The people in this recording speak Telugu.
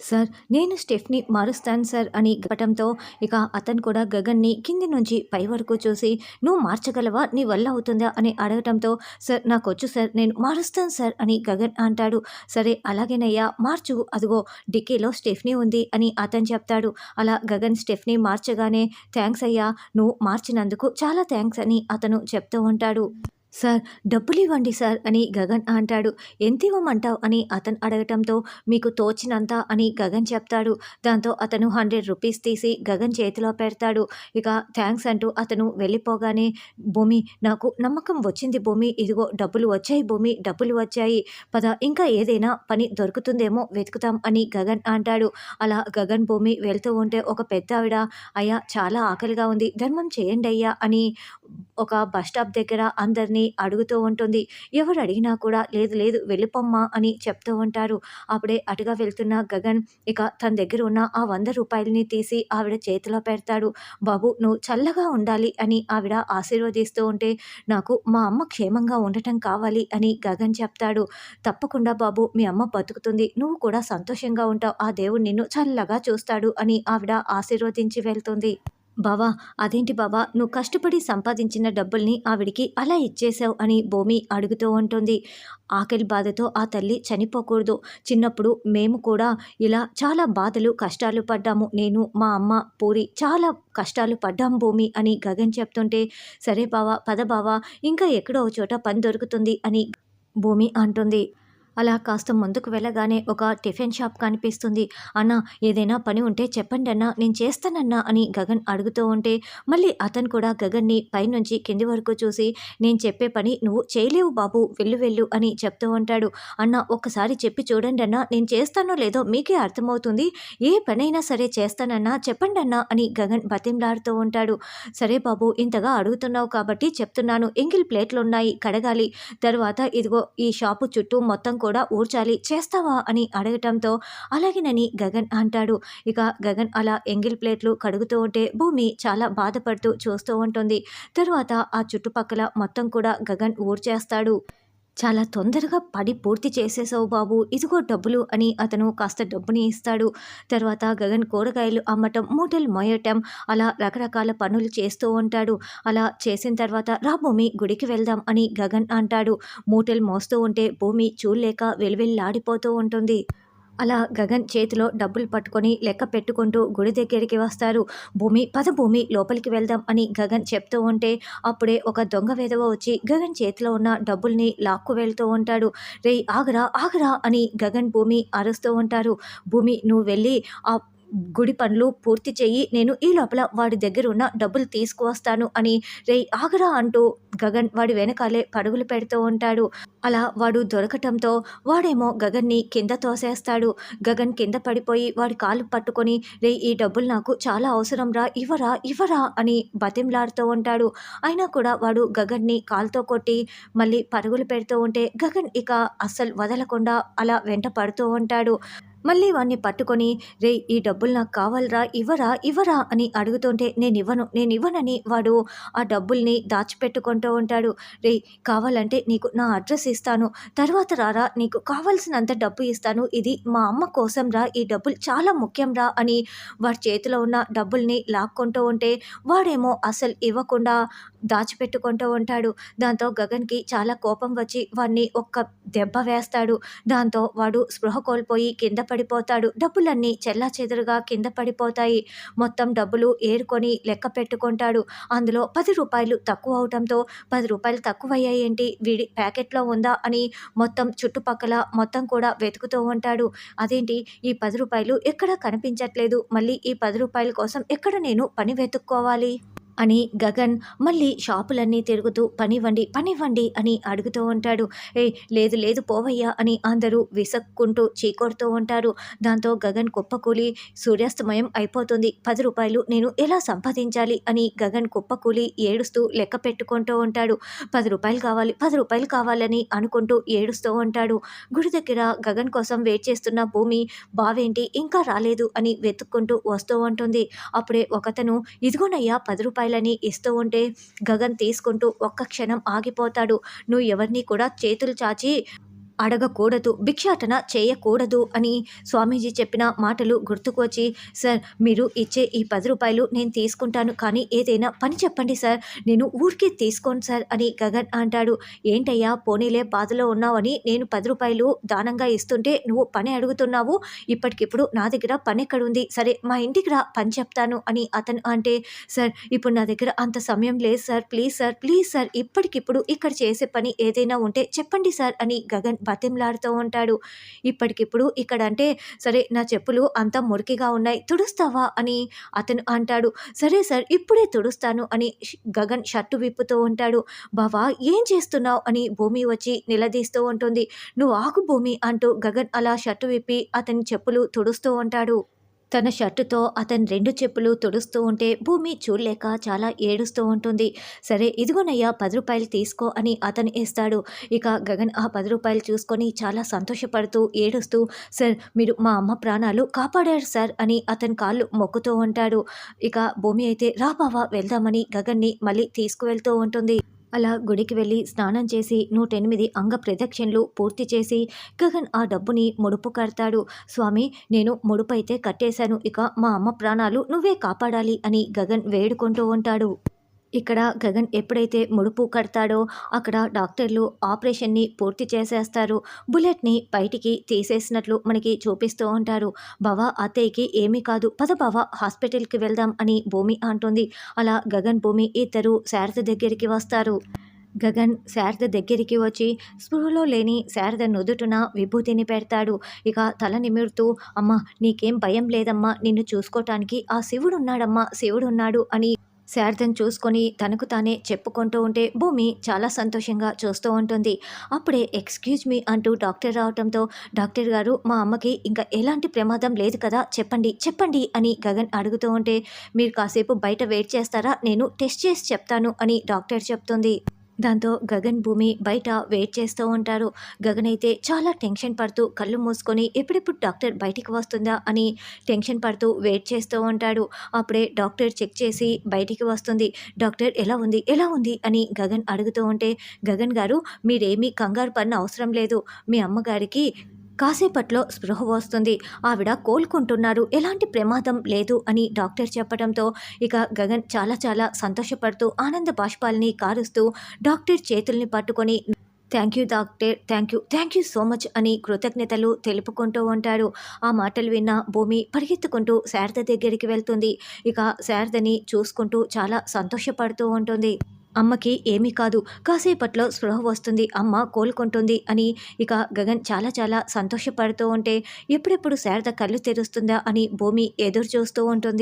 సార్ నేను స్టెఫ్‌ని మారుస్తాను సార్ అని చెప్పటంతో ఇక అతను కూడా గగన్‌ని కింది నుంచి పై వరకు చూసి "నువ్వు మార్చగలవా? నీ వల్ల అవుతుందా?" అని అడగటంతో "సార్ నాకు వచ్చు సార్. నేను మారుస్తాను సార్" అని గగన్ అంటాడు. "సరే అలాగేనయ్యా మార్చు. అదిగో డిక్కీలో స్టెఫ్‌ని ఉంది" అని అతను చెప్తాడు. అలా గగన్ స్టెఫ్‌ని మార్చగానే థ్యాంక్స్ అయ్యా! నువ్వు మార్చినందుకు చాలా థ్యాంక్స్ అని అతను చెప్తూ ఉంటాడు. "సార్ డబ్బులు ఇవ్వండి సార్" అని గగన్ అంటాడు. ఎంత ఇవ్వమంటావు అని అతను అడగటంతో "మీకు తోచినంత" అని గగన్ చెప్తాడు. దాంతో అతను హండ్రెడ్ రూపీస్ తీసి గగన్ చేతిలో పెడతాడు. ఇక థ్యాంక్స్ అంటూ అతను వెళ్ళిపోగానే "భూమి నాకు నమ్మకం వచ్చింది భూమి. ఇదిగో డబ్బులు వచ్చాయి భూమి. డబ్బులు వచ్చాయి. పద ఇంకా ఏదైనా పని దొరుకుతుందేమో వెతుకుతాం" అని గగన్ అంటాడు. అలా గగన్, భూమి వెళ్తూ ఉంటే ఒక పెద్ద ఆవిడ "అయ్యా చాలా ఆకలిగా ఉంది. ధర్మం చేయండి అయ్యా అని ఒక బస్ స్టాప్ దగ్గర అందరిని అడుగుతూ ఉంటుంది. ఎవరు అడిగినా కూడా "లేదు లేదు వెళ్ళిపోమ్మా అని చెప్తూ ఉంటారు. అప్పుడే అటుగా వెళ్తున్న గగన్ ఇక తన దగ్గర ఉన్న ఆ వంద రూపాయలని తీసి ఆవిడ చేతిలో పెడతాడు. "బాబు నువ్వు చల్లగా ఉండాలి" అని ఆవిడ ఆశీర్వదిస్తూ ఉంటే "నాకు మా అమ్మ క్షేమంగా ఉండటం కావాలి" అని గగన్ చెప్తాడు. "తప్పకుండా బాబు మీ అమ్మ బతుకుతుంది. నువ్వు కూడా సంతోషంగా ఉంటావు. ఆ దేవుడు నిన్ను చల్లగా చూస్తాడు" అని ఆవిడ ఆశీర్వదించి వెళ్తుంది. "బావా అదేంటి బావా నువ్వు కష్టపడి సంపాదించిన డబ్బుల్ని ఆవిడకి అలా ఇచ్చేశావు" అని భూమి అడుగుతూ ఉంటుంది. ఆకలి బాధతో ఆ తల్లి చనిపోకూడదు. చిన్నప్పుడు మేము కూడా ఇలా చాలా బాధలు, కష్టాలు పడ్డాము. నేను, మా అమ్మ, పూరి చాలా కష్టాలు పడ్డాం భూమి అని గగన్ చెప్తుంటే "సరే బావా పద బావా ఇంకా ఎక్కడో చోట పని దొరుకుతుంది" అని భూమి అంటుంది. అలా కాస్త ముందుకు వెళ్ళగానే ఒక టిఫిన్ షాప్ కనిపిస్తుంది. "అన్నా ఏదైనా పని ఉంటే చెప్పండన్నా నేను చేస్తానన్నా" అని గగన్ అడుగుతూ ఉంటే మళ్ళీ అతను కూడా గగన్‌ని పైనుంచి కింది వరకు చూసి "నేను చెప్పే పని నువ్వు చేయలేవు బాబు వెళ్ళు వెళ్ళు" అని చెప్తూ ఉంటాడు. "అన్నా ఒక్కసారి చెప్పి చూడండి అన్న నేను చేస్తానో లేదో మీకే అర్థమవుతుంది. ఏ పనైనా సరే చేస్తానన్నా చెప్పండన్నా" అని గగన్ బతింలాడుతూ ఉంటాడు. "సరే బాబు ఇంతగా అడుగుతున్నావు కాబట్టి చెప్తున్నాను. ఎంగిల్ ప్లేట్లున్నాయి కడగాలి. తర్వాత ఇదిగో ఈ షాపు చుట్టూ మొత్తం కూడా ఊడ్చాలి. చేస్తావా?" అని అడగటంతో అలాగేనని గగన్ అంటాడు. ఇక గగన్ అలా ఎంగిల్ ప్లేట్లు కడుగుతూ ఉంటే భూమి చాలా బాధపడుతూ చూస్తూ ఉంటుంది. తరువాత ఆ చుట్టుపక్కల మొత్తం కూడా గగన్ ఊడ్చేస్తాడు. "చాలా తొందరగా పడి పూర్తి చేసేసావు బాబు. ఇదిగో డబ్బులు" అని అతను కాస్త డబ్బుని ఇస్తాడు. తర్వాత గగన్ కూరగాయలు అమ్మటం, మూటలు మోయటం అలా రకరకాల పనులు చేస్తూ ఉంటాడు. అలా చేసిన తర్వాత "రా భూమి గుడికి వెళ్దాం" అని గగన్ అంటాడు. మూటలు మోస్తూ ఉంటే భూమి చూడలేక విలవిల్లాడిపోతూ ఉంటుంది. అలా గగన్ చేతిలో డబ్బులు పట్టుకొని లెక్క పెట్టుకుంటూ గుడి దగ్గరికి వస్తారు. "భూమి పద భూమి లోపలికి వెళ్దాం" అని గగన్ చెప్తూ ఉంటే అప్పుడే ఒక దొంగ వెధవ వచ్చి గగన్ చేతిలో ఉన్న డబ్బుల్ని లాక్కు వెళ్తూ ఉంటాడు. రే ఆగరా ఆగరా" అని గగన్, భూమి అరుస్తూ ఉంటారు. "భూమి నువ్వు వెళ్ళి ఆ గుడి పనులు పూర్తి చేయి నేను ఈ లోపల వాడి దగ్గర ఉన్న డబ్బులు తీసుకువస్తాను" అని "రేయ్ ఆగరా" అంటూ గగన్ వాడి వెనకాలే పడుగులు పెడుతూ ఉంటాడు. అలా వాడు దొరకటంతో వాడేమో గగన్‌ని కింద తోసేస్తాడు. గగన్ కింద పడిపోయి వాడి కాలు పట్టుకొని రే ఈ డబ్బులు నాకు చాలా అవసరం రా ఇవ్వరా ఇవ్వరా" అని బతింలాడుతూ ఉంటాడు. అయినా కూడా వాడు గగన్‌ని కాలుతో కొట్టి మళ్ళీ పరుగులు పెడుతూ ఉంటే గగన్ ఇక అస్సలు వదలకుండా అలా వెంట పడుతూ ఉంటాడు. మళ్ళీ వాడిని పట్టుకొని రే ఈ డబ్బులు నాకు కావాలిరా ఇవ్వరా ఇవ్వరా" అని అడుగుతుంటే నేను ఇవ్వను నేను ఇవ్వనని వాడు ఆ డబ్బుల్ని దాచిపెట్టుకుంటూ ఉంటాడు. "రేయ్ కావాలంటే నీకు నా అడ్రస్ ఇస్తాను. తర్వాత రారా నీకు కావాల్సినంత డబ్బు ఇస్తాను. ఇది మా అమ్మ కోసం రా ఈ డబ్బులు చాలా ముఖ్యం రా" అని వాడి చేతిలో ఉన్న డబ్బుల్ని లాక్కుంటూ ఉంటే వాడేమో అసలు ఇవ్వకుండా దాచిపెట్టుకుంటూ ఉంటాడు. దాంతో గగన్‌కి చాలా కోపం వచ్చి వాడిని ఒక్క దెబ్బ వేస్తాడు. దాంతో వాడు స్పృహ కోల్పోయి కింద పడిపోతాడు. డబ్బులన్నీ చెల్లాచెదురుగా కింద పడిపోతాయి. మొత్తం డబ్బులు ఏరుకొని లెక్క పెట్టుకుంటాడు. అందులో పది రూపాయలు తక్కువ అవటంతో "పది రూపాయలు తక్కువయ్యాయేంటి? వీడి ప్యాకెట్‌లో ఉందా?" అని మొత్తం చుట్టుపక్కల మొత్తం కూడా వెతుకుతూ ఉంటాడు. "అదేంటి ఈ పది రూపాయలు ఎక్కడా కనిపించట్లేదు. మళ్ళీ ఈ పది రూపాయల కోసం ఎక్కడ నేను పని వెతుక్కోవాలి?" అని గగన్ మళ్ళీ షాపులన్నీ తిరుగుతూ "పనివ్వండి పనివ్వండి" అని అడుగుతూ ఉంటాడు. ఏ లేదు లేదు పోవయ్యా" అని అందరూ విసుక్కుంటూ చీకొడుతూ ఉంటారు. దాంతో గగన్ కుప్పకూలి "సూర్యాస్తమయం అయిపోతుంది. పది రూపాయలు నేను ఎలా సంపాదించాలి?" అని గగన్ కుప్పకూలి ఏడుస్తూ లెక్క పెట్టుకుంటూ ఉంటాడు. "పది రూపాయలు కావాలి పది రూపాయలు కావాలని" అనుకుంటూ ఏడుస్తూ ఉంటాడు. గుడి దగ్గర గగన్ కోసం వెయిట్ చేస్తున్న భూమి "బావేంటి ఇంకా రాలేదు" అని వెతుక్కుంటూ వస్తూ ఉంటుంది. అప్పుడే ఒకతను "ఇదిగోనయ్యా పది రూపాయలు రూపాయలని" ఇస్తూ ఉంటే గగన్ తీసుకుంటూ ఒక్క క్షణం ఆగిపోతాడు. "నువ్వు ఎవరిని కూడా చేతులు చాచి అడగకూడదు భిక్షాటన చేయకూడదు అని స్వామీజీ చెప్పిన మాటలు గుర్తుకు వచ్చి సార్ మీరు ఇచ్చే ఈ పది రూపాయలు నేను తీసుకుంటాను కానీ ఏదైనా పని చెప్పండి సార్ నేను ఊరికే తీసుకోను సార్ అని గగన్ అంటాడు. ఏంటయ్యా పోనీలే బాధలో ఉన్నావని నేను పది రూపాయలు దానంగా ఇస్తుంటే నువ్వు పని అడుగుతున్నావు ఇప్పటికిప్పుడు నా దగ్గర పని ఎక్కడుంది సరే మా ఇంటికి రా పని చెప్తాను అని అతను అంటే సార్ ఇప్పుడు నా దగ్గర అంత సమయం లేదు sir please sir please sir ఇప్పటికిప్పుడు ఇక్కడ చేసే పని ఏదైనా ఉంటే చెప్పండి సార్ అని గగన్ బతిమలాడుతూ ఉంటాడు. ఇప్పటికిప్పుడు ఇక్కడ అంటే సరే నా చెప్పులు అంత మురికిగా ఉన్నాయి తుడుస్తావా అని అతను అంటాడు. సరే సార్ ఇప్పుడే తుడుస్తాను అని గగన్ షర్టు విప్పుతూ ఉంటాడు. బావా ఏం చేస్తున్నావు అని భూమి వచ్చి నిలదీస్తూ ఉంటుంది. నువ్వు ఆకు భూమి అంటూ గగన్ అలా షర్టు విప్పి అతని చెప్పులు తుడుస్తూ ఉంటాడు. తన షర్టుతో అతని రెండు చెప్పులు తుడుస్తూ ఉంటే భూమి చూడలేక చాలా ఏడుస్తూ ఉంటుంది. సరే ఇదిగోనయ్యా పది రూపాయలు తీసుకో అని అతను ఇస్తాడు ఇక గగన్ ఆ పది రూపాయలు చూసుకొని చాలా సంతోషపడుతూ ఏడుస్తూ సార్ మీరు మా అమ్మ ప్రాణాలు కాపాడారు సార్ అని అతని కాళ్ళు మొక్కుతూ ఉంటాడు. ఇక భూమి అయితే రా బావా వెళ్దామని గగన్ని మళ్ళీ తీసుకువెళ్తూ ఉంటుంది. అలా గుడికి వెళ్ళి స్నానం చేసి నూటెనిమిది అంగ ప్రదక్షిణలు పూర్తి చేసి గగన్ ఆ డబ్బుని ముడుపు కడతాడు. స్వామి నేను ముడుపు అయితే కట్టేశాను. ఇక మా అమ్మ ప్రాణాలు నువ్వే కాపాడాలి అని గగన్ వేడుకుంటూ ఉంటాడు. ఇక్కడ గగన్ ఎప్పుడైతే ముడుపు కడతాడో అక్కడ డాక్టర్లు ఆపరేషన్ని పూర్తి చేసేస్తారు. బుల్లెట్ని బయటికి తీసేసినట్లు మనకి చూపిస్తూ ఉంటారు. భవ అత్తయ్యకి ఏమీ కాదు. పద భవ హాస్పిటల్కి వెళ్దాం అని భూమి అంటుంది. అలా గగన్ భూమి ఇద్దరు శారద దగ్గరికి వస్తారు. గగన్ శారద దగ్గరికి వచ్చి స్పృహలో లేని శారద నుదుటున విభూతిని పెడతాడు. ఇక తల నిమురుతూ అమ్మ నీకేం భయం లేదమ్మా. నిన్ను చూసుకోవటానికి ఆ శివుడున్నాడమ్మా. శివుడున్నాడు అని శారదను చూసుకొని తనకు తానే చెప్పుకుంటూ ఉంటే భూమి చాలా సంతోషంగా చూస్తూ ఉంటుంది. అప్పుడే ఎక్స్క్యూజ్ మీ అంటూ డాక్టర్ రావడంతో డాక్టర్ గారు మా అమ్మకి ఇంకా ఎలాంటి ప్రమాదం లేదు కదా చెప్పండి చెప్పండి అని గగన్ అడుగుతూ ఉంటే మీరు కాసేపు బయట వెయిట్ చేస్తారా నేను టెస్ట్ చేసి చెప్తాను అని డాక్టర్ చెప్తుంది. దాంతో గగన్ భూమి బయట వెయిట్ చేస్తూ ఉంటారు గగన్ అయితే చాలా టెన్షన్ పడుతూ కళ్ళు మూసుకొని ఎప్పుడెప్పుడు డాక్టర్ బయటికి వస్తుందా అని టెన్షన్ పడుతూ వెయిట్ చేస్తూ ఉంటాడు. అప్పుడే డాక్టర్ చెక్ చేసి బయటికి వస్తుంది. డాక్టర్ ఎలా ఉంది? ఎలా ఉంది? అని గగన్ అడుగుతూ ఉంటే గగన్ గారు మీరేమీ కంగారు పడిన అవసరం లేదు. మీ అమ్మగారికి కాసేపట్లో స్పృహ వస్తుంది. ఆవిడ కోలుకుంటున్నారు. ఎలాంటి ప్రమాదం లేదు అని డాక్టర్ చెప్పడంతో ఇక గగన్ చాలా చాలా సంతోషపడుతూ ఆనంద బాష్పాలని కారుస్తూ డాక్టర్ చేతుల్ని పట్టుకొని thank you doctor thank you thank you so much అని కృతజ్ఞతలు తెలుపుకుంటూ ఉంటాడు. ఆ మాటలు విన్న భూమి పరిగెత్తుకుంటూ శారద దగ్గరికి వెళ్తుంది. ఇక శారదని చూసుకుంటూ చాలా సంతోషపడుతూ ఉంటుంది. అమ్మకి ఏమీ కాదు. కాసేపట్లో స్పృహ వస్తుంది. అమ్మ కోలుకుంటుంది అని ఇక గగన్ చాలా చాలా సంతోషపడుతూ ఉంటే ఎప్పుడెప్పుడు శారద కళ్ళు తెరుస్తుందా అని భూమి ఎదురు చూస్తూ ఉంటుంది.